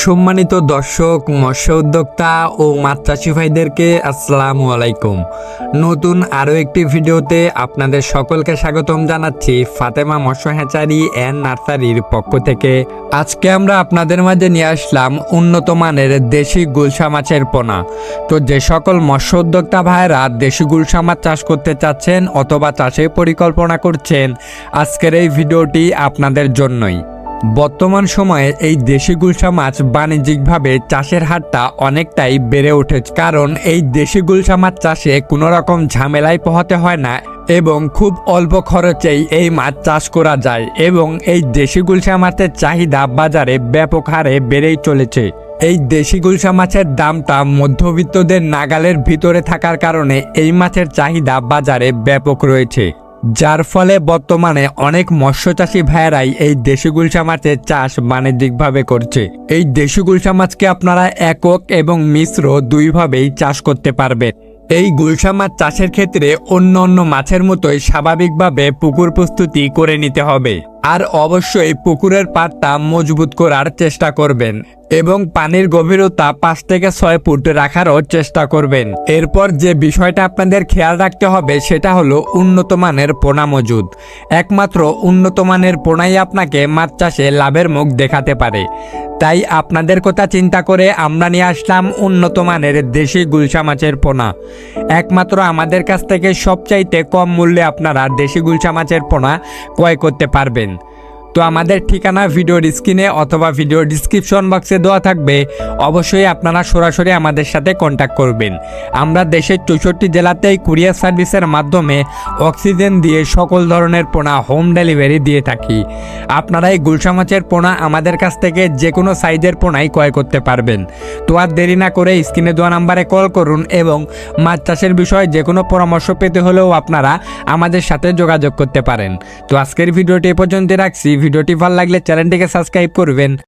সম্মানিত দর্শক, মৎস্য উদ্যোক্তা ও মাছ চাষি ভাইদেরকে আসসালামু আলাইকুম। নতুন আরও একটি ভিডিওতে আপনাদের সকলকে স্বাগতম জানাচ্ছি ফাতেমা মৎস্য হ্যাচারি অ্যান্ড নার্সারির পক্ষ থেকে। আজকে আমরা আপনাদের মাঝে নিয়ে আসলাম উন্নত মানের দেশি গুলশা মাছের পোনা। তো যে সকল মৎস্য উদ্যোক্তা ভাইয়েরা দেশি গুলশা মাছ চাষ করতে চাচ্ছেন অথবা চাষের পরিকল্পনা করছেন, আজকের এই ভিডিওটি আপনাদের জন্যই। বর্তমান সময়ে এই দেশি গুলশা মাছ বাণিজ্যিকভাবে চাষের হারটা অনেকটাই বেড়ে উঠেছে, কারণ এই দেশি গুলশা মাছ চাষে কোনো রকম ঝামেলায় পোহাতে হয় না এবং খুব অল্প খরচেই এই মাছ চাষ করা যায় এবং এই দেশি গুলশা মাছের চাহিদা বাজারে ব্যাপক হারে বেড়েই চলেছে। এই দেশি গুলশা মাছের দামটা মধ্যবিত্তদের নাগালের ভিতরে থাকার কারণে এই মাছের চাহিদা বাজারে ব্যাপক রয়েছে। যার ফলে বর্তমানে অনেক মৎস্যচাষী ভাইয়েরাই এই দেশি গুলশা মাছের চাষ বাণিজ্যিকভাবে করছে। এই দেশি গুলশা মাছকে আপনারা একক এবং মিশ্র দুইভাবেই চাষ করতে পারবেন। এই গুলশা মাছ চাষের ক্ষেত্রে অন্য অন্য মাছের মতোই স্বাভাবিকভাবে পুকুর প্রস্তুতি করে নিতে হবে। আর অবশ্যই পুকুরের পাড়টা মজবুত করার চেষ্টা করবেন এবং পানির গভীরতা পাঁচ থেকে ছয় ফুট রাখারও চেষ্টা করবেন। এরপর যে বিষয়টা আপনাদের খেয়াল রাখতে হবে সেটা হলো উন্নত মানের পোনা মজুদ। একমাত্র উন্নত মানের পোনাই আপনাকে মাছ চাষে লাভের মুখ দেখাতে পারে। তাই আপনাদের কথা চিন্তা করে আমরা নিয়ে আসলাম উন্নত মানের দেশি গুলশা মাছের পোনা। একমাত্র আমাদের কাছ থেকে সবচাইতে কম মূল্যে আপনারা দেশি গুলশা মাছের পোনা ক্রয় করতে পারবেন। তো আমাদের ঠিকানা ভিডিওর স্ক্রিনে অথবা ভিডিওর ডিসক্রিপশন বক্সে দেওয়া থাকবে। অবশ্যই আপনারা সরাসরি আমাদের সাথে কন্ট্যাক্ট করবেন। আমরা দেশের চৌষট্টি জেলাতেই কুরিয়ার সার্ভিসের মাধ্যমে অক্সিজেন দিয়ে সকল ধরনের পোনা হোম ডেলিভারি দিয়ে থাকি। আপনারা এই গুলশা মাছের পোনা আমাদের কাছ থেকে যে কোনো সাইজের পোনাই ক্রয় করতে পারবেন। তো আর দেরি না করে স্ক্রিনে দেওয়া নাম্বারে কল করুন এবং মাছ চাষের বিষয়ে যে কোনো পরামর্শ পেতে হলেও আপনারা আমাদের সাথে যোগাযোগ করতে পারেন। তো আজকের ভিডিওটি এ পর্যন্ত রাখছি। ভিডিওটি ভালো লাগলে চ্যানেলটিকে সাবস্ক্রাইব করবেন।